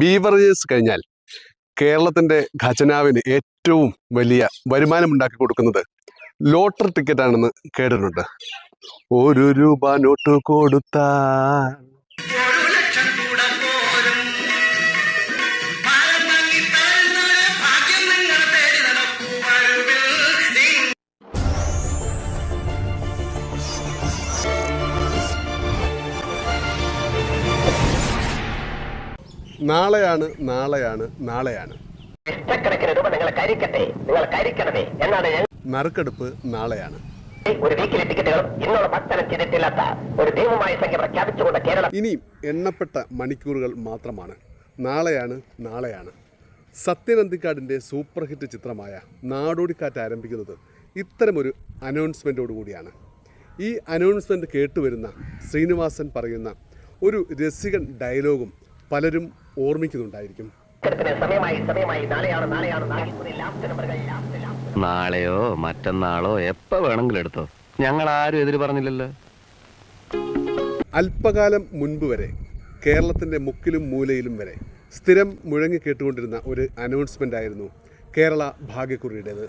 Beverages കഴിഞ്ഞാൽ കേരളത്തിന്റെ ഖജനാവിന് ഏറ്റവും വലിയ വരുമാനം ഉണ്ടാക്കി കൊടുക്കുന്നത് ലോട്ടറി ടിക്കറ്റ് ആണെന്ന് കേട്ടിട്ടുണ്ട്. ഒരു രൂപ നോട്ട് കൊടുത്താൽ നാളെയാണ് നാളെയാണ് നാളെയാണ്. ലക്ഷക്കണക്കിന് രൂപ നിങ്ങൾ കരിക്കട്ടെ. നിങ്ങൾ കരിക്കണമേ. എന്നാണ് നറുക്കെടുപ്പ് നാളെയാണ്. ഒരു വീക്കിലെ ടിക്കറ്റുകളും ഇന്നോളം ഭക്തനം ചെയ്തിട്ടില്ലാത്ത ഒരു ഭീമമായ സംഖ്യ പ്രഖ്യാപിച്ചുകൊണ്ട് കേരളം ഇനിയും എണ്ണപ്പെട്ട മണിക്കൂറുകൾ മാത്രമാണ്. നാളെയാണ് നാളെയാണ്. സത്യനന്ദിക്കാടിന്റെ സൂപ്പർ ഹിറ്റ് ചിത്രമായ നാടോടിക്കാറ്റ് ആരംഭിക്കുന്നത് ഇത്തരമൊരു അനൗൺസ്മെന്റോടു കൂടിയാണ്. ഈ അനൗൺസ്മെന്റ് കേട്ടുവരുന്ന ശ്രീനിവാസൻ പറയുന്ന ഒരു രസികൻ ഡയലോഗും പലരും ഓർമ്മിക്കുന്നുണ്ടായിരിക്കും. ത്തിന് സമയമായി സമയമായി നാളെയാണ് നാളെയാണ് നാളെ ലാസ്റ്റ് ലാസ്റ്റ് ലാസ്റ്റ് നാളെയോ മറ്റന്നാളോ എപ്പോ വേണമെങ്കിലും എടുത്തോ. ഞങ്ങൾ ആരും എതിര് പറഞ്ഞില്ലല്ലോ. അല്പകാലം മുൻപ് വരെ കേരളത്തിന്റെ മുക്കിലും മൂലയിലും വരെ സ്ഥിരം മുഴങ്ങി കേട്ടുകൊണ്ടിരുന്ന ഒരു അനൗൺസ്മെന്റ് ആയിരുന്നു കേരള ഭാഗ്യക്കുറിയുടേത്.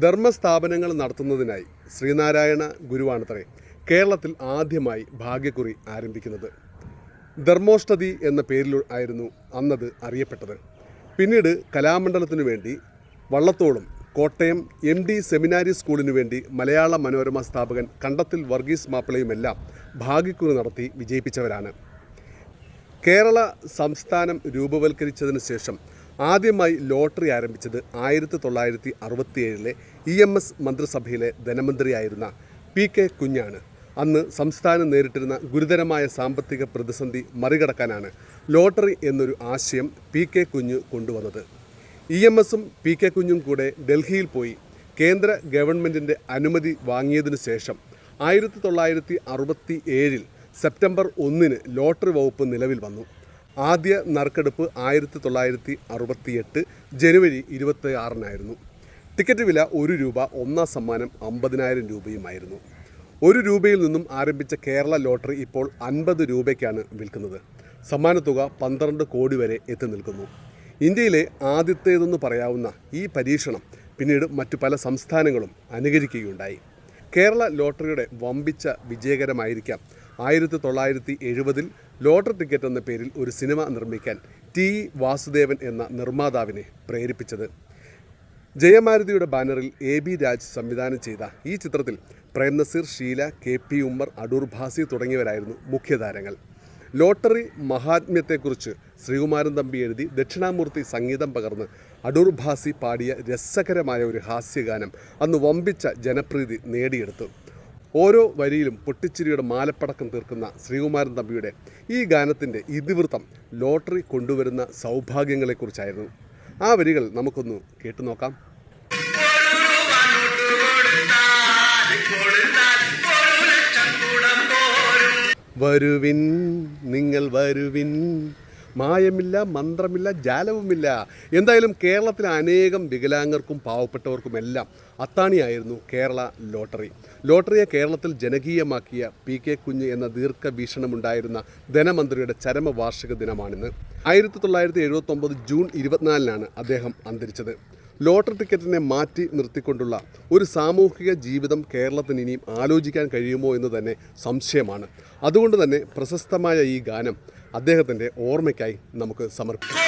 ധർമ്മസ്ഥാപനങ്ങൾ നടത്തുന്നതിനായി ശ്രീനാരായണ ഗുരുവാണത്രേ കേരളത്തിൽ ആദ്യമായി ഭാഗ്യക്കുറി ആരംഭിക്കുന്നത്. ധർമ്മോഷ്ടതി എന്ന പേരിൽ ആയിരുന്നു അന്നത് അറിയപ്പെട്ടത്. പിന്നീട് കലാമണ്ഡലത്തിനു വേണ്ടി വള്ളത്തോളും കോട്ടയം എം ഡി സെമിനാരി സ്കൂളിനു വേണ്ടി മലയാള മനോരമ സ്ഥാപകൻ കണ്ടത്തിൽ വർഗീസ് മാപ്പിളയുമെല്ലാം ഭാഗ്യക്കുറി നടത്തി വിജയിപ്പിച്ചവരാണ്. കേരള സംസ്ഥാനം രൂപവൽക്കരിച്ചതിന് ശേഷം ആദ്യമായി ലോട്ടറി ആരംഭിച്ചത് ആയിരത്തി തൊള്ളായിരത്തി അറുപത്തിയേഴിലെ ഇ എം എസ് മന്ത്രിസഭയിലെ ധനമന്ത്രിയായിരുന്ന പി കെ കുഞ്ഞാണ്. അന്ന് സംസ്ഥാനം നേരിട്ടിരുന്ന ഗുരുതരമായ സാമ്പത്തിക പ്രതിസന്ധി മറികടക്കാനാണ് ലോട്ടറി എന്നൊരു ആശയം പി കെ കുഞ്ഞ് കൊണ്ടുവന്നത്. ഇ എം എസും പി കെ കുഞ്ഞും കൂടെ ഡൽഹിയിൽ പോയി കേന്ദ്ര ഗവൺമെന്റിന്റെ അനുമതി വാങ്ങിയതിനു ശേഷം ആയിരത്തി തൊള്ളായിരത്തി അറുപത്തി ഏഴിൽ സെപ്റ്റംബർ ഒന്നിന് ലോട്ടറി വകുപ്പ് നിലവിൽ വന്നു. ആദ്യ നറുക്കെടുപ്പ് ആയിരത്തി തൊള്ളായിരത്തി അറുപത്തിയെട്ട് ജനുവരി ഇരുപത്തി ആറിനായിരുന്നു ടിക്കറ്റ് വില ഒരു രൂപ ഒന്നാം സമ്മാനം അമ്പതിനായിരം രൂപയുമായിരുന്നു. ഒരു രൂപയിൽ നിന്നും ആരംഭിച്ച കേരള ലോട്ടറി ഇപ്പോൾ അൻപത് രൂപയ്ക്കാണ് വിൽക്കുന്നത്. സമ്മാനത്തുക പന്ത്രണ്ട് കോടി വരെ എത്തി നിൽക്കുന്നു. ഇന്ത്യയിലെ ആദ്യത്തേതെന്ന് പറയാവുന്ന ഈ പരീക്ഷണം പിന്നീട് മറ്റു പല സംസ്ഥാനങ്ങളും അനുകരിക്കുകയുണ്ടായി. കേരള ലോട്ടറിയുടെ വമ്പിച്ച വിജയകരമായിരിക്കാം. ആയിരത്തി തൊള്ളായിരത്തി എഴുപതിൽ ലോട്ടറി ടിക്കറ്റ് എന്ന പേരിൽ ഒരു സിനിമ നിർമ്മിക്കാൻ ടി വാസുദേവൻ എന്ന നിർമ്മാതാവിനെ പ്രേരിപ്പിച്ചത്. ജയമാരുതിയുടെ ബാനറിൽ എ ബി രാജ് സംവിധാനം ചെയ്ത ഈ ചിത്രത്തിൽ പ്രേംനസീർ ഷീല കെ പി ഉമ്മർ അടൂർ ഭാസി തുടങ്ങിയവരായിരുന്നു മുഖ്യതാരങ്ങൾ. ലോട്ടറി മഹാത്മ്യത്തെക്കുറിച്ച് ശ്രീകുമാരൻ തമ്പി എഴുതി ദക്ഷിണാമൂർത്തി സംഗീതം പകർന്ന് അടൂർ ഭാസി പാടിയ രസകരമായ ഒരു ഹാസ്യഗാനം അന്ന് വമ്പിച്ച ജനപ്രീതി നേടിയെടുത്തു. ഓരോ വരിയിലും പൊട്ടിച്ചിരിയുടെ മാലപ്പടക്കം തീർക്കുന്ന ശ്രീകുമാരൻ തമ്പിയുടെ ഈ ഗാനത്തിന്റെ ഇതിവൃത്തം ലോട്ടറി കൊണ്ടുവരുന്ന സൗഭാഗ്യങ്ങളെക്കുറിച്ചായിരുന്നു. ആ വരികൾ നമുക്കൊന്ന് കേട്ടു നോക്കാം. വരുവിൻ നിങ്ങൾ വരുവിൻ മായമില്ല മന്ത്രമില്ല ജാലവുമില്ല. എന്തായാലും കേരളത്തിലെ അനേകം വികലാംഗർക്കും പാവപ്പെട്ടവർക്കും എല്ലാം അത്താണിയായിരുന്നു കേരള ലോട്ടറി. ലോട്ടറിയെ കേരളത്തിൽ ജനകീയമാക്കിയ പി കെ കുഞ്ഞ് എന്ന ദീർഘവീക്ഷണമുണ്ടായിരുന്ന ധനമന്ത്രിയുടെ ചരമവാർഷിക ദിനമാണിന്ന്. ആയിരത്തി തൊള്ളായിരത്തി എഴുപത്തൊമ്പത് ജൂൺ ഇരുപത്തിനാലിനാണ് അദ്ദേഹം അന്തരിച്ചത്. ലോട്ടറി ടിക്കറ്റിനെ മാറ്റി നിർത്തിക്കൊണ്ടുള്ള ഒരു സാമൂഹിക ജീവിതം കേരളത്തിന് ഇനിയും ആലോചിക്കാൻ കഴിയുമോ എന്ന് തന്നെ സംശയമാണ്. അതുകൊണ്ട് തന്നെ പ്രശസ്തമായ ഈ ഗാനം അദ്ദേഹത്തിന്റെ ഓർമ്മയ്ക്കായി നമുക്ക് സമർപ്പിക്കാം.